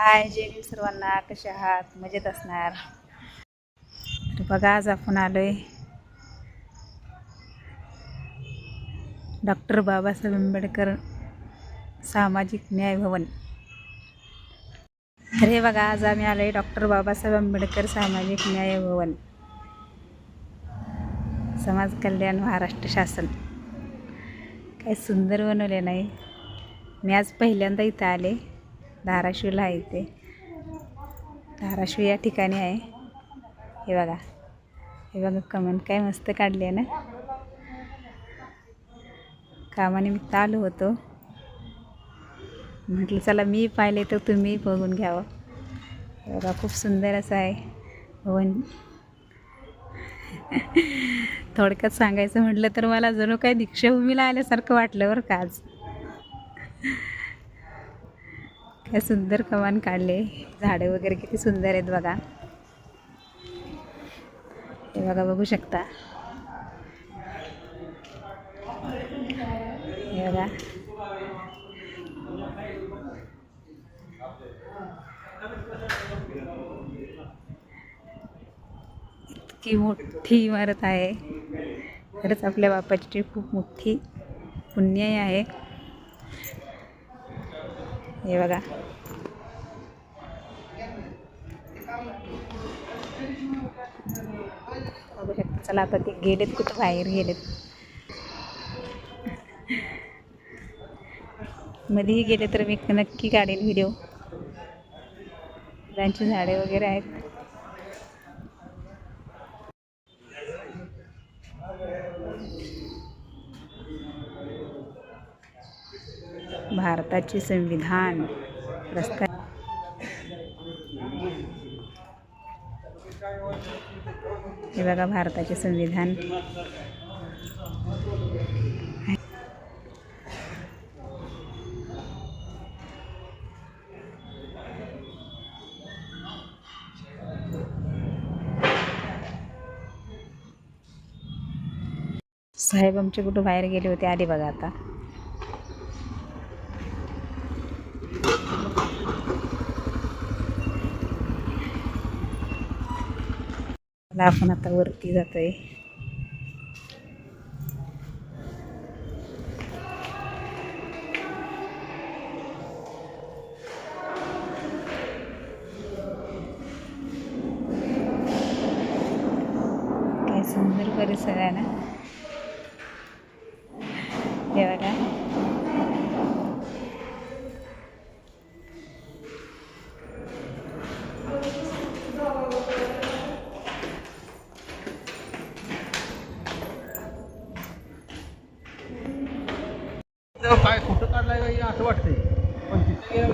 हाय जय सर्वांना. कसे आहात? मजेत असणार? तर बघा आज आपण आलोय डॉक्टर बाबासाहेब आंबेडकर सामाजिक न्याय भवन. अरे बघा आज आम्ही आलोय डॉक्टर बाबासाहेब आंबेडकर सामाजिक न्याय भवन. समाज कल्याण महाराष्ट्र शासन. काय सुंदर बनवले नाही? मी आज पहिल्यांदा इथं आले. धाराशिवला आहे इथे. धाराशिव या ठिकाणी आहे. हे बघा. हे बघा कमेंट काय मस्त काढली आहे ना. कामानिमित्त आलो होतो. म्हटलं चला मी पाहिले तर तुम्ही बघून घ्यावं. हे बघा खूप सुंदर असं आहे. भवन थोडक्यात सांगायचं म्हटलं तर मला जणू काय दीक्षाभूमीला आल्यासारखं वाटलं बरं का आज. हे सुंदर कमान काढले. झाडे वगैरे किती सुंदर आहेत बघा. हे बघा बघू शकता. हे बघा. इतकी मोठी इमारत आहे. खरंच आपल्या बापाची खूप मोठी पुण्य आहे. हे बघा. बघू शकता. चला आता ते गेलेत कुठं? बाहेर गेलेत. मध्येही गेले तर मी नक्की काढेल व्हिडिओ. फुलांची झाडे वगैरे आहेत. भारताचे संविधान रस्ता हे बघा भारताचे संविधान. साहेब आमचे कुठं बाहेर गेले होते? आले बघा आता. चला आपण आता वरती जातोय काय सुंदर परिसर आहे ना हे काय कुठं काढलाय हे असं वाटतंय? पण तिथे